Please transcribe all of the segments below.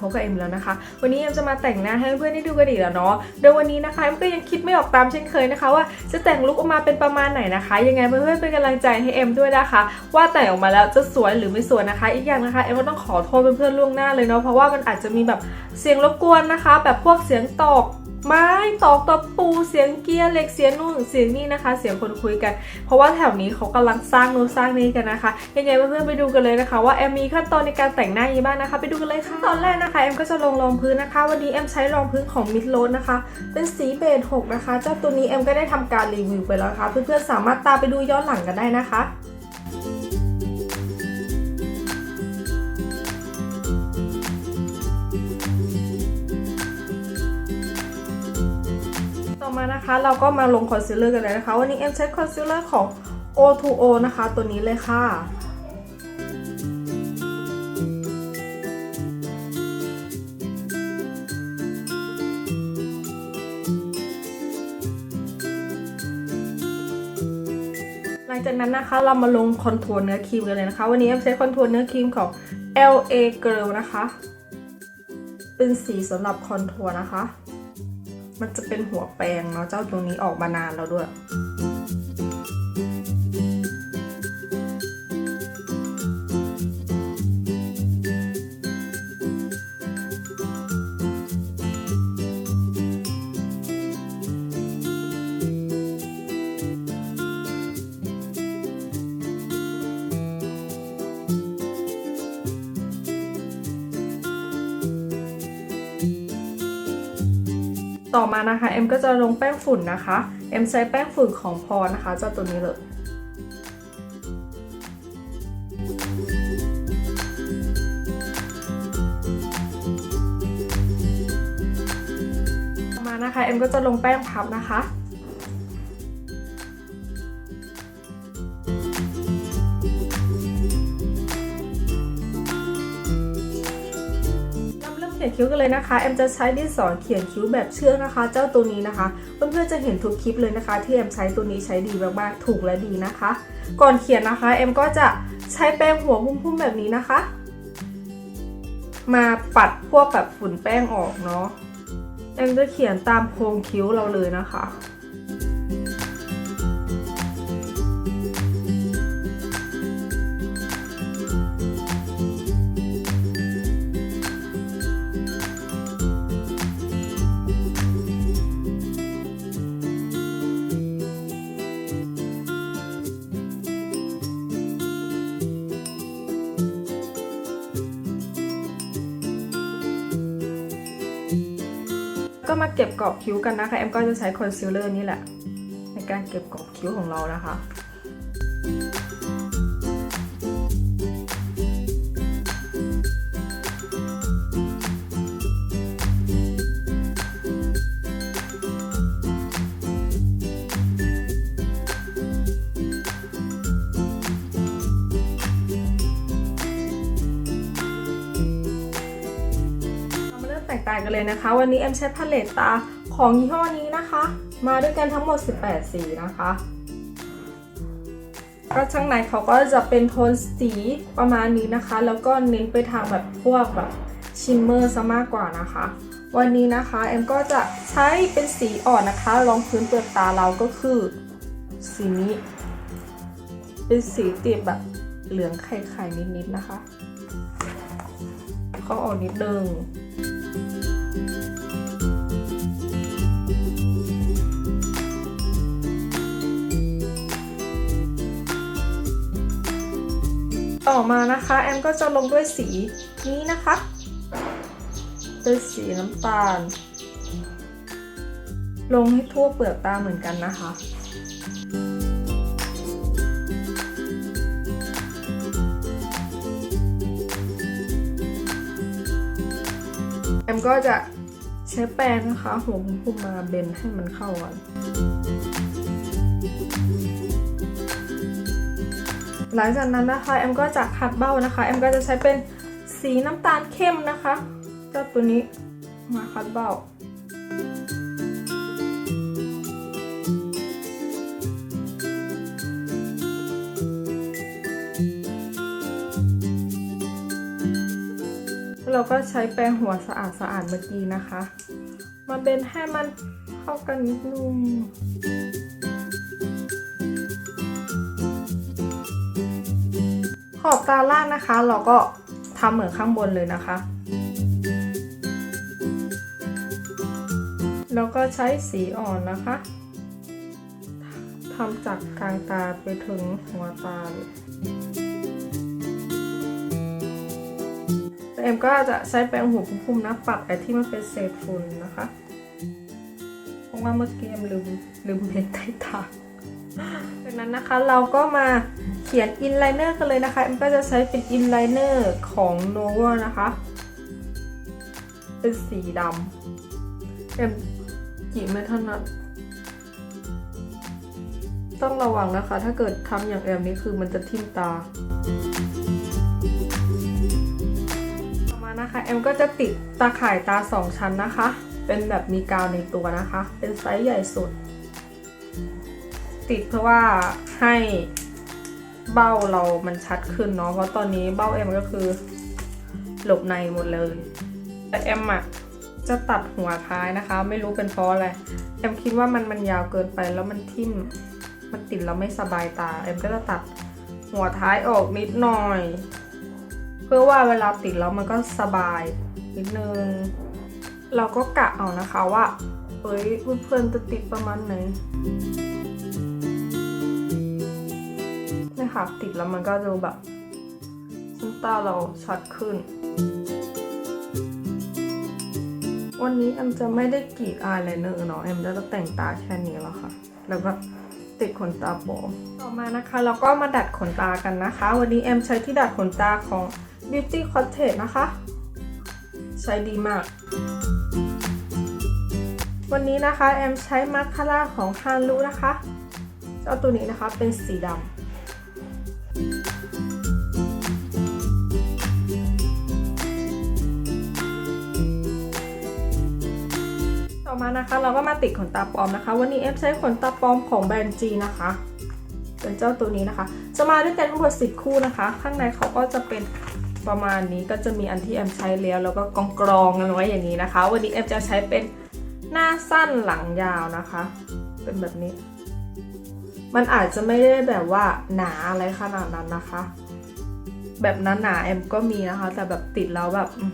พบกับเอ็มแล้วนะคะ วันนี้เอ็มจะมาแต่งหน้าให้เพื่อนได้ดูกันอีกแล้วเนาะโดยวันนี้นะคะเอ็มก็ยังคิดไม่ออกตามเช่นเคยนะคะ ว่าจะแต่งลุคออกมาเป็นประมาณไหนนะคะ ยังไงเพื่อนๆเป็นกำลังใจให้เอ็มด้วยนะคะ ว่าแต่งออกมาแล้วจะสวยหรือไม่สวยนะคะ อีกอย่างนะคะเอ็มก็ต้องขอโทษเพื่อนๆล่วงหน้าเลยเนาะเพราะว่ามันอาจจะมีแบบเสียงรบกวนนะคะ แบบพวกเสียงตอก ไม้ตอกตะปูเสียงเกียร์เหล็กเสียงนู่นเสียงนี่นะคะ เสียงคนคุยกัน เพราะว่าแถวนี้เขากำลังสร้างนู้นสร้างนี้กันนะคะยังไงเพื่อนๆไปดูกันเลยนะคะว่าแอมมีขั้นตอนในการแต่งหน้ายังไงบ้างนะคะ ไปดูกันเลยค่ะตอนแรกนะคะแอมก็จะลงรองพื้นนะคะ วันนี้แอมใช้รองพื้นของมิดโ d นะคะ เป็นสีเบจ6นะคะ เจ้าตัวนี้แอมก็ได้ทำการรีวิวไปแล้วนะคะเพื่อนๆสามารถตามไปดูย้อนหลังกันได้นะคะ มานะคะ เราก็มาลงคอนซีลเลอร์กันเลยนะคะ วันนี้เอ็มใช้คอนซีลเลอร์ของ O2O นะคะ ตัวนี้เลยค่ะหลังจากนั้นนะคะเรามาลงคอนทัวร์เนื้อครีมกันเลยนะคะ วันนี้เอ็มใช้คอนทัวร์เนื้อครีมของ LA Girl นะคะ เป็นสีสำหรับคอนทัวร์นะคะ มันจะเป็นหัวแปรงเนาะเจ้าตัวนี้ออกมานานแล้วด้วย ต่อมานะคะเอ็มก็จะลงแป้งฝุ่นนะคะเอ็มใช้แป้งฝุ่นของพอนะคะจะตัวนี้เลยต่อมานะคะเอ็มก็จะลงแป้งพับนะคะ ขียนคิ้วกันเลยนะคะแอมจะใช้ดินสอเขียนคิ้วแบบเชือกนะคะ เจ้าตัวนี้นะคะ เพื่อนๆจะเห็นทุกคลิปเลยนะคะ ที่แอมใช้ตัวนี้ใช้ดีมากๆถูกและดีนะคะ ก่อนเขียนนะคะแอมก็จะใช้แป้งหัวพุ่มๆแบบนี้นะคะ มาปัดพวกแบบฝุ่นแป้งออกเนาะแอมจะเขียนตามโครงคิ้วเราเลยนะคะ ก็มาเก็บกรอบคิ้วกันนะคะ แอมก็จะใช้คอนซีลเลอร์นี่แหละ ในการเก็บกรอบคิ้วของเรานะคะ กันเลยนะคะ วันนี้แอมใช้พาเลตตาของยี่ห้อนี้นะคะ มาด้วยกันทั้งหมด 18 สีนะคะก็ข้างในเขาก็จะเป็นโทนสีประมาณนี้นะคะ แล้วก็เน้นไปทางแบบพวกแบบชิมเมอร์ซะมากกว่านะคะ วันนี้นะคะแอมก็จะใช้เป็นสีอ่อนนะคะรองพื้นเปลือกตาเราก็คือ สีนี้ เป็นสีติดแบบเหลืองไข่ๆนิดๆนะคะ เขาออกนิดนึง ต่อมานะคะแอมก็จะลงด้วยสีนี้นะคะเป็นสีน้ำตาล ลงให้ทั่วเปลือกตาเหมือนกันนะคะแอมก็จะใช้แปรงนะคะหัวพุ่มมาเบนให้มันเข้ากัน หลังจากนั้นนะคะแอมก็จะขัดเบ้านะคะแอมก็จะใช้เป็นสีน้ำตาลเข้มนะคะเจ้าตัวนี้มาขัดเบ้าเราก็ใช้แปรงหัวสะอาดสะอาดๆเมื่อกี้นะคะ มาเบนให้มันเข้ากันนิดนึง อบตาล่างนะคะ เราก็ทำเหมือนข้างบนเลยนะคะ แล้วก็ใช้สีอ่อนนะคะทำจากกลางตาไปถึงหัวตาเลยเอ็มก็จะใช้แปรงหูคุมๆนะปัดไอ้ที่มันเป็นเศษฝุ่นนะคะ เพราะว่าเมื่อกี้เอ็มลืมลืมเม็ดใต้ตาจากนั้นนะคะเราก็มา เขียนอินไลเนอร์กันเลยนะคะ เอ็มก็จะใช้เป็นอินไลเนอร์ของ n o v a นะคะ เป็นสีดำเอ็มจีไม่ถนัดต้องระวังนะคะ ถ้าเกิดทำอย่างแอมนี่คือมันจะทิ่มตา ต่อมานะคะ แอมก็จะติดตาข่ายตาสองชั้นนะคะ เป็นแบบมีกาวในตัวนะคะ เป็นไซส์ใหญ่สุด ติดเพื่อว่าให้ เบ้าเรามันชัดขึ้นเนาะเพราะตอนนี้เบ้าเอ็มก็คือ หลบในหมดเลยแต่เอ็มอะจะตัดหัวท้ายนะคะ ไม่รู้เป็นเพราะอะไรเอ็มคิดว่ามันมันยาวเกินไปแล้วมันทิ่มมันติดแล้วไม่สบายตาเอ็มก็จะตัดหัวท้ายออกนิดหน่อย เพื่อว่าเวลาติดแล้วมันก็สบายนิดนึงเราก็กะเอานะคะว่าเฮ้ยเพื่อนๆจะติดประมาณไหน ค่ะ ติดแล้วมันก็ดูแบบน้ำตาเราชัดขึ้น วันนี้แอมจะไม่ได้กรีดอายไลเนอร์เนาะแอมจะแต่งตาแค่นี้แล้วค่ะ แล้วก็ติดขนตาโบต่อมานะคะเราก็มาดัดขนตากันนะคะ วันนี้แอมใช้ที่ดัดขนตาของ Beauty Cottage นะคะ ใช้ดีมาก วันนี้นะคะแอมใช้มาสคาร่าของฮารุนะคะ เจ้าตัวนี้นะคะเป็นสีดำ อมานะคะ เราก็มาติดขนตาปลอมนะคะ วันนี้เอฟใช้ขนตาปลอมของแบรนด์จีนะคะ เป็นเจ้าตัวนี้นะคะ จะมาด้วยกันทั้งหมด10 คู่นะคะ ข้างในเขาก็จะเป็นประมาณนี้ก็จะมีอันที่แอมใช้แล้วแล้วก็กองกรองกันไว้อย่างนี้นะคะ วันนี้แอมจะใช้เป็นหน้าสั้นหลังยาวนะคะ เป็นแบบนี้ มันอาจจะไม่ได้แบบว่าหนาอะไรขนาดนั้นนะคะ แบบนั้นหนาแอมก็มีนะคะ แต่แบบติดแล้วแบบ อื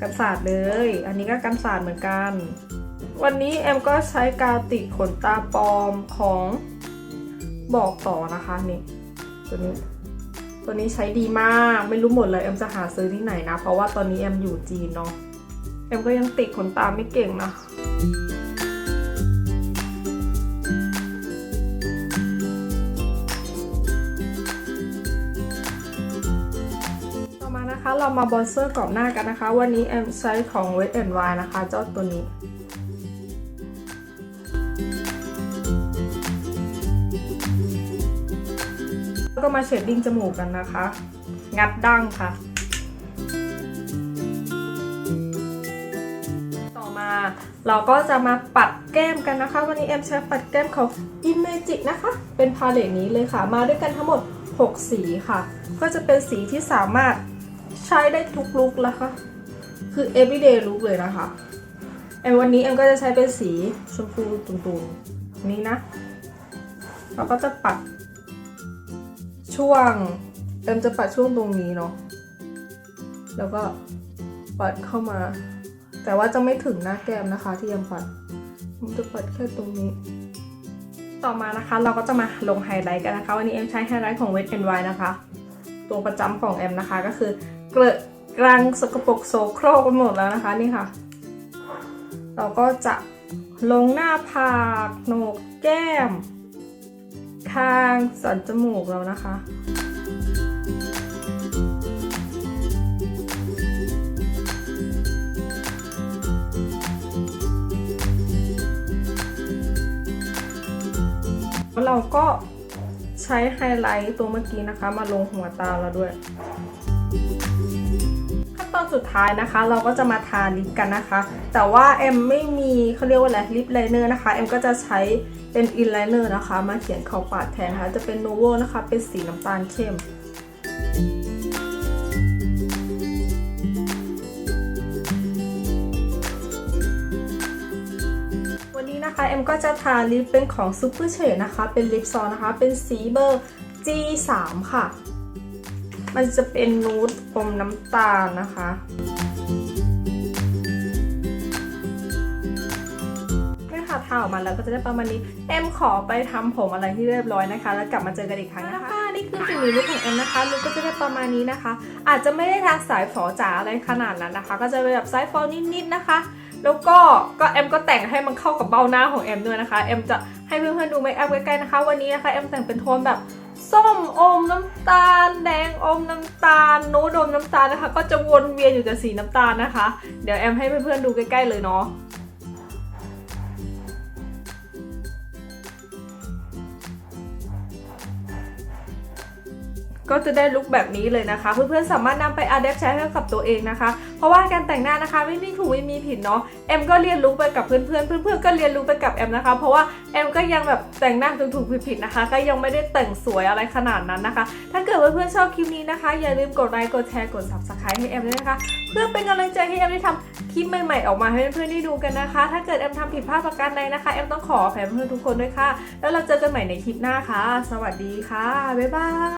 กันศาสตร์เลย อันนี้ก็กันศาสตร์เหมือนกัน วันนี้แอมก็ใช้กาวติดขนตาปลอมของบอกต่อนะคะนี่ตัวนี้ ตัวนี้ใช้ดีมากไม่รู้หมดเลยแอมจะหาซื้อที่ไหนนะ เพราะว่าตอนนี้แอมอยู่จีนเนาะแอมก็ยังติดขนตาไม่เก่งนะ เรามาบอนเซอร์กรอบหน้ากันนะคะ วันนี้แอมใช้ของ Wet n Wild นะคะ เจ้าตัวนี้แล้วก็มาเชดดิ้งจมูกกันนะคะ งัดดั้งค่ะ ต่อมาเราก็จะมาปัดแก้มกันนะคะ วันนี้แอมใช้ปัดแก้มของ Imagic นะคะ เป็นพาเลตนี้เลยค่ะ มาด้วยกันทั้งหมด 6 สีค่ะ ก็จะเป็นสีที่สามารถ ใช้ได้ทุกลุคแล้วค่ะ คือ everyday look เลยนะคะแอมวันนี้แอมก็จะใช้เป็นสีชมพูตุ่นๆนี้นะ เราก็จะปัดช่วงเอ็มจะปัดช่วงตรงนี้เนาะ แล้วก็ปัดเข้ามา แต่ว่าจะไม่ถึงหน้าแก้มนะคะ ที่เอ็มปัดผมจะปัดแค่ตรงนี้ ต่อมานะคะเราก็จะมาลงไฮไลท์กันนะคะ วันนี้เอ็มใช้ไฮไลท์ของ Wet n Wild นะคะ ตัวประจำของเอ็มนะคะก็คือ เกลอะกลางสกปรกโซโครกไปหมดแล้วนะคะนี่ค่ะ เราก็จะลงหน้าผากโหนกแก้มคางสันจมูกเรานะคะแล้วเราก็ใช้ไฮไลท์ตัวเมื่อกี้นะคะ มาลงหัวตาเราด้วย สุดท้ายนะคะ เราก็จะมาทาลิปกันนะคะ แต่ว่าแอมไม่มีเขาเรียกว่าอะไรลิปไลเนอร์นะคะแอมก็จะใช้เป็นอินไลเนอร์นะคะ มาเขียนขอบปาดแทนนะคะจะเป็นโนโวนะคะ เป็นสีน้ำตาลเข้มวันนี้นะคะแอมก็จะทาลิปเป็นของซูเปอร์เฉยนะคะ เป็นลิปซอนนะคะ เป็นสีเบอร์ G3 ค่ะ มันจะเป็นนูด มน้ำตาลนะคะ นี่ค่ะทาออกมาแล้วก็จะได้ประมาณนี้ เอ็มขอไปทำผมอะไรที่เรียบร้อยนะคะ แล้วกลับมาเจอกันอีกครั้งนะคะ นี่คือสิ่งลุคของเอ็มนะคะลุคก็จะได้ประมาณนี้นะคะ อาจจะไม่ได้ทาสายฝอจ๋าอะไรขนาดนั้นนะคะ ก็จะเป็นแบบสายฝอนิดๆนะคะแล้วก็ก็แอมก็แต่งให้มันเข้ากับเบ้าหน้าของแอมด้วยนะคะแอมจะให้เพื่อนๆดูเมคอัพใกล้ๆนะคะ วันนี้นะคะแอมแต่งเป็นโทนแบบส้มอมน้ำตาล อมน้ำตาล โนูดอมน้ำตาลนะคะ ก็จะวนเวียนอยู่แต่สีน้ำตาลนะคะ เดี๋ยวแอมให้เพื่อนๆดูใกล้ๆเลยเนาะ ก็จะได้ลุคแบบนี้เลยนะคะ เพื่อนๆสามารถนำไปอัดแอปใช้ให้กับตัวเองนะคะ เพราะว่าการแต่งหน้านะคะไม่มีถูกไม่มีผิดเนาะแอมก็เรียนรู้ไปกับเพื่อนๆเพื่อนๆก็เรียนรู้ไปกับแอมนะคะ เพราะว่าแอมก็ยังแบบแต่งหน้าถูกๆผิดๆนะคะ ก็ยังไม่ได้แต่งสวยอะไรขนาดนั้นนะคะ ถ้าเกิดเพื่อนๆชอบคลิปนี้นะคะ อย่าลืมกดไลค์กดแชร์กด subscribe ให้แอมด้วยนะคะ เพื่อเป็นกำลังใจให้แอมได้ทำคลิปใหม่ๆออกมาให้เพื่อนๆได้ดูกันนะคะ ถ้าเกิดแอมทำผิดพลาดประการใดนะคะแอมต้องขออภัยเพื่อนทุกคนด้วยค่ะ แล้วเราเจอกันใหม่ในคลิปหน้าค่ะ สวัสดีค่ะบ๊ายบาย